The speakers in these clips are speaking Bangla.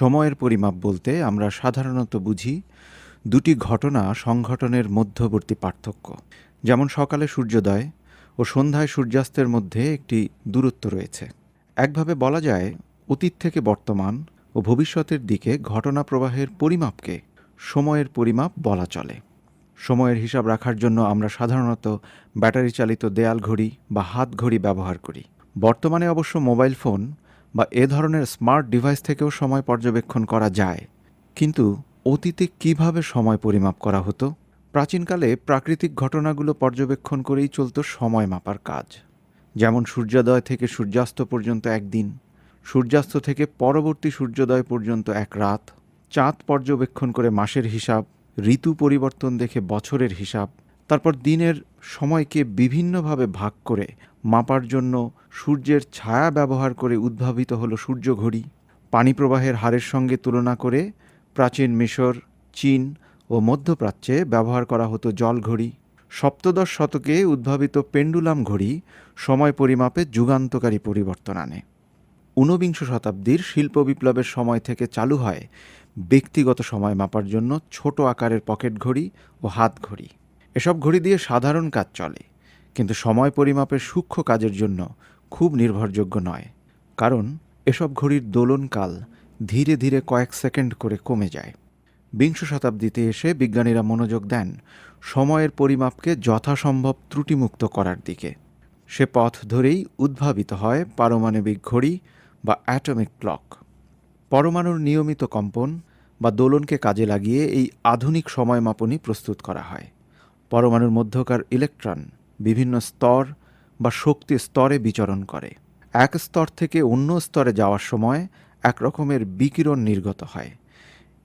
সময়ের পরিমাপ বলতে আমরা সাধারণত বুঝি দুটি ঘটনা সংঘটনের মধ্যবর্তী পার্থক্য। যেমন সকালে সূর্যোদয় ও সন্ধ্যায় সূর্যাস্তের মধ্যে একটি দূরত্ব রয়েছে। একভাবে বলা যায়, অতীত থেকে বর্তমান ও ভবিষ্যতের দিকে ঘটনা প্রবাহের পরিমাপকে সময়ের পরিমাপ বলা চলে। সময়ের হিসাব রাখার জন্য আমরা সাধারণত ব্যাটারি চালিত দেয়াল ঘড়ি বা হাত ঘড়ি ব্যবহার করি। বর্তমানে অবশ্য মোবাইল ফোন বা এ ধরনের স্মার্ট ডিভাইস থেকেও সময় পর্যবেক্ষণ করা যায়। কিন্তু অতীতে কীভাবে সময় পরিমাপ করা হতো? প্রাচীনকালে প্রাকৃতিক ঘটনাগুলো পর্যবেক্ষণ করেই চলত সময় মাপার কাজ। যেমন সূর্যোদয় থেকে সূর্যাস্ত পর্যন্ত একদিন সূর্যাস্ত থেকে পরবর্তী সূর্যোদয় পর্যন্ত এক রাত, চাঁদ পর্যবেক্ষণ করে মাসের হিসাব, ঋতু পরিবর্তন দেখে বছরের হিসাব, তারপর দিনের সময়কে বিভিন্নভাবে ভাগ করে মাপার জন্য সূর্যের ছায়া ব্যবহার করে উদ্ভাবিত হলো সূর্য ঘড়ি। পানি প্রবাহের হারের সঙ্গে তুলনা করে প্রাচীন মিশর, চীন ও মধ্যপ্রাচ্যে ব্যবহার করা হতো জল ঘড়ি। সপ্তদশ শতকে উদ্ভাবিত পেন্ডুলাম ঘড়ি সময় পরিমাপে যুগান্তকারী পরিবর্তন আনে। ঊনবিংশ শতাব্দীর শিল্প বিপ্লবের সময় থেকে চালু হয় ব্যক্তিগত সময় মাপার জন্য ছোট আকারের পকেট ঘড়ি ও হাত ঘড়ি। এসব ঘড়ি দিয়ে সাধারণ কাজ চলে, কিন্তু সময় পরিমাপের সূক্ষ্ম কাজের জন্য খুব নির্ভরযোগ্য নয়, কারণ এসব ঘড়ির দোলনকাল ধীরে ধীরে কয়েক সেকেন্ড করে কমে যায়। বিংশ শতাব্দীতে এসে বিজ্ঞানীরা মনোযোগ দেন সময়ের পরিমাপকে যথাসম্ভব ত্রুটিমুক্ত করার দিকে। সে পথ ধরেই উদ্ভাবিত হয় পারমাণবিক ঘড়ি বা অ্যাটমিক ক্লক। পরমাণুর নিয়মিত কম্পন বা দোলনকে কাজে লাগিয়ে এই আধুনিক সময় মাপনই প্রস্তুত করা হয়। পরমাণুর মধ্যকার ইলেকট্রন বিভিন্ন স্তর বা শক্তি স্তরে বিচরণ করে। এক স্তর থেকে অন্য স্তরে যাওয়ার সময় এক রকমের বিকিরণ নির্গত হয়।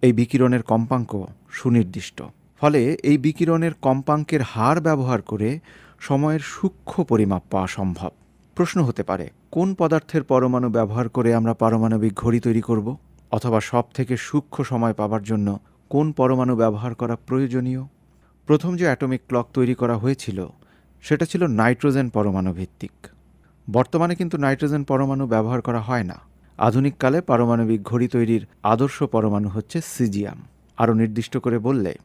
এই বিকিরণের কম্পাঙ্ক সুনির্দিষ্ট। ফলে এই বিকিরণের কম্পাঙ্কের হার ব্যবহার করে সময়ের সূক্ষ্ম পরিমাপ পাওয়া সম্ভব। প্রশ্ন হতে পারে, কোন পদার্থের পরমাণু ব্যবহার করে আমরা পারমাণবিক ঘড়ি তৈরি করব? অথবা সব থেকে সূক্ষ্ম সময় পাবার জন্য কোন পরমাণু ব্যবহার করা প্রয়োজনীয়? প্রথম যে অ্যাটমিক ক্লক তৈরি করা হয়েছিল, সেটা ছিল নাইট্রোজেন পরমাণু ভিত্তিক। বর্তমানে কিন্তু নাইট্রোজেন পরমাণু ব্যবহার করা হয় না। আধুনিককালে পারমাণবিক ঘড়ি তৈরির আদর্শ পরমাণু হচ্ছে সিজিয়াম। আরও নির্দিষ্ট করে বললে,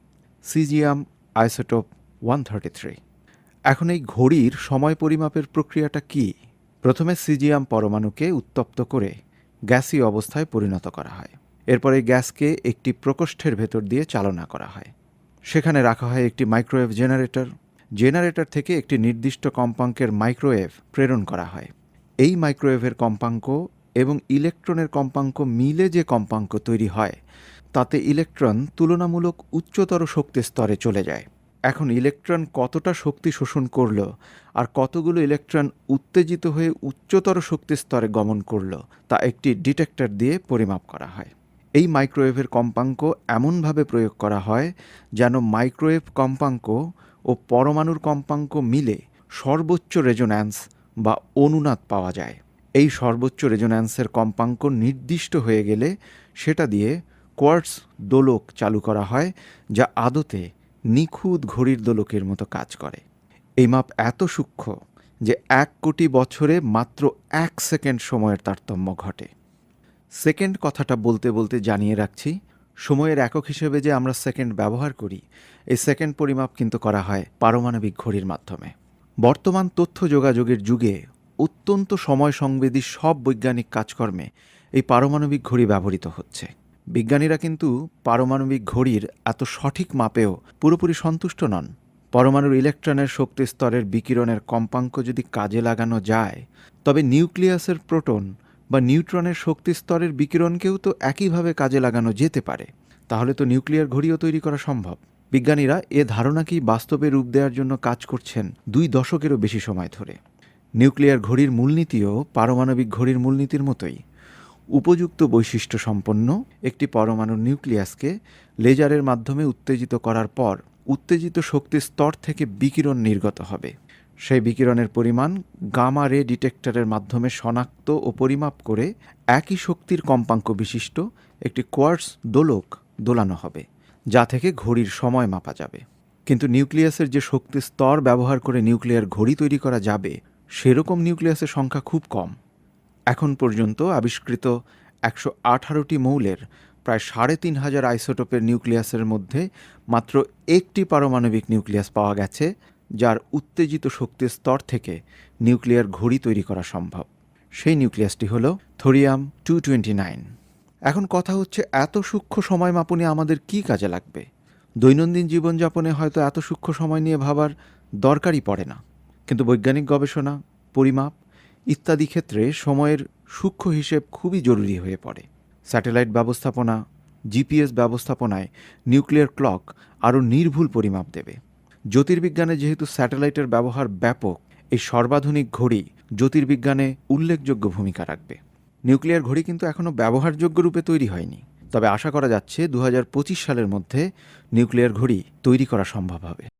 caesium isotope one thirty three. এখন এই ঘড়ির সময় পরিমাপের প্রক্রিয়াটা কি? প্রথমে সিজিয়াম পরমাণুকে উত্তপ্ত করে গ্যাসীয় অবস্থায় পরিণত করা হয়। এরপর গ্যাসকে একটি প্রকোষ্ঠের ভেতর দিয়ে চালনা করা হয়। সেখানে রাখা হয় একটি মাইক্রোওয়েভ জেনারেটর। জেনারেটর থেকে একটি নির্দিষ্ট কম্পাঙ্কের মাইক্রোওয়েভ প্রেরণ করা হয়। এই মাইক্রোওয়েভের কম্পাঙ্ক এবং ইলেকট্রনের কম্পাঙ্ক মিলে যে কম্পাঙ্ক তৈরি হয়, তাতে ইলেকট্রন তুলনামূলক উচ্চতর শক্তি স্তরে চলে যায়। এখন ইলেকট্রন কতটা শক্তি শোষণ করল আর কতগুলো ইলেকট্রন উত্তেজিত হয়ে উচ্চতর শক্তি স্তরে গমন করল, তা একটি ডিটেক্টর দিয়ে পরিমাপ করা হয়। এই মাইক্রোওয়েভের কম্পাঙ্ক এমনভাবে প্রয়োগ করা হয় যেন মাইক্রোওয়েভ কম্পাঙ্ক ও পরমাণুর কম্পাঙ্ক মিলে সর্বোচ্চ রেজোন্যান্স বা অনুনাদ পাওয়া যায়। এই সর্বোচ্চ রেজোন্যান্সের কম্পাঙ্ক নির্দিষ্ট হয়ে গেলে সেটা দিয়ে কোয়ার্টস দোলক চালু করা হয় যা আদতে নিখুঁত ঘড়ির দোলকের মতো কাজ করে। এই মাপ এত সূক্ষ্ম যে এক কোটি বছরে মাত্র এক সেকেন্ড সময়ের তারতম্য ঘটে। সেকেন্ড কথাটা বলতে বলতে জানিয়ে রাখছি, সময়ের একক হিসেবে যে আমরা সেকেন্ড ব্যবহার করি, এই সেকেন্ড পরিমাপ কিন্তু করা হয় পারমাণবিক ঘড়ির মাধ্যমে। বর্তমান তথ্য যোগাযোগের যুগে অত্যন্ত সময় সংবেদী সব বৈজ্ঞানিক কাজকর্মে এই পারমাণবিক ঘড়ি ব্যবহৃত হচ্ছে। বিজ্ঞানীরা কিন্তু পারমাণবিক ঘড়ির এত সঠিক মাপেও পুরোপুরি সন্তুষ্ট নন। পরমাণুর ইলেকট্রনের শক্তি স্তরের বিকিরণের কম্পাঙ্ক যদি কাজে লাগানো যায়, তবে নিউক্লিয়াসের প্রোটন বা নিউট্রনের শক্তি স্তরের বিকিরণকেও তো একইভাবে কাজে লাগানো যেতে পারে। তাহলে তো নিউক্লিয়ার ঘড়িও তৈরি করা সম্ভব। বিজ্ঞানীরা এ ধারণাকেই বাস্তবে রূপ দেওয়ার জন্য কাজ করছেন দুই দশকেরও বেশি সময় ধরে। নিউক্লিয়ার ঘড়ির মূলনীতিও পারমাণবিক ঘড়ির মূলনীতির মতোই। উপযুক্ত বৈশিষ্ট্য সম্পন্ন একটি পরমাণু নিউক্লিয়াসকে লেজারের মাধ্যমে উত্তেজিত করার পর উত্তেজিত শক্তির স্তর থেকে বিকিরণ নির্গত হবে। সেই বিকিরণের পরিমাণ গামা রে ডিটেক্টরের মাধ্যমে শনাক্ত ও পরিমাপ করে একই শক্তির কম্পাঙ্ক বিশিষ্ট একটি কোয়ার্টস দোলক দোলানো হবে, যা থেকে ঘড়ির সময় মাপা যাবে। কিন্তু নিউক্লিয়াসের যে শক্তির স্তর ব্যবহার করে নিউক্লিয়ার ঘড়ি তৈরি করা যাবে, সেরকম নিউক্লিয়াসের সংখ্যা খুব কম। এখন পর্যন্ত আবিষ্কৃত একশো আঠারোটি মৌলের প্রায় সাড়ে তিন হাজার আইসোটোপের নিউক্লিয়াসের মধ্যে মাত্র একটি পারমাণবিক নিউক্লিয়াস পাওয়া গেছে যার উত্তেজিত শক্তির স্তর থেকে নিউক্লিয়ার ঘড়ি তৈরি করা সম্ভব। সেই নিউক্লিয়াসটি হল থোরিয়াম টু টোয়েন্টি নাইন। এখন কথা হচ্ছে, এত সূক্ষ্ম সময় মাপনে আমাদের কি কাজে লাগবে? দৈনন্দিন জীবনযাপনে হয়তো এত সূক্ষ্ম সময় নিয়ে ভাবার দরকারই পড়ে না। কিন্তু বৈজ্ঞানিক গবেষণা, পরিমাপ ইত্যাদি ক্ষেত্রে সময়ের সূক্ষ্ম হিসেব খুবই জরুরি হয়ে পড়ে। স্যাটেলাইট ব্যবস্থাপনা, জিপিএস ব্যবস্থাপনায় নিউক্লিয়ার ক্লক আরও নির্ভুল পরিমাপ দেবে। জ্যোতির্বিজ্ঞানে যেহেতু স্যাটেলাইটের ব্যবহার ব্যাপক, এই সর্বাধুনিক ঘড়ি জ্যোতির্বিজ্ঞানে উল্লেখযোগ্য ভূমিকা রাখবে। নিউক্লিয়ার ঘড়ি কিন্তু এখনও ব্যবহারযোগ্য রূপে তৈরি হয়নি। তবে আশা করা যাচ্ছে দু হাজার পঁচিশ সালের মধ্যে নিউক্লিয়ার ঘড়ি তৈরি করা সম্ভব হবে।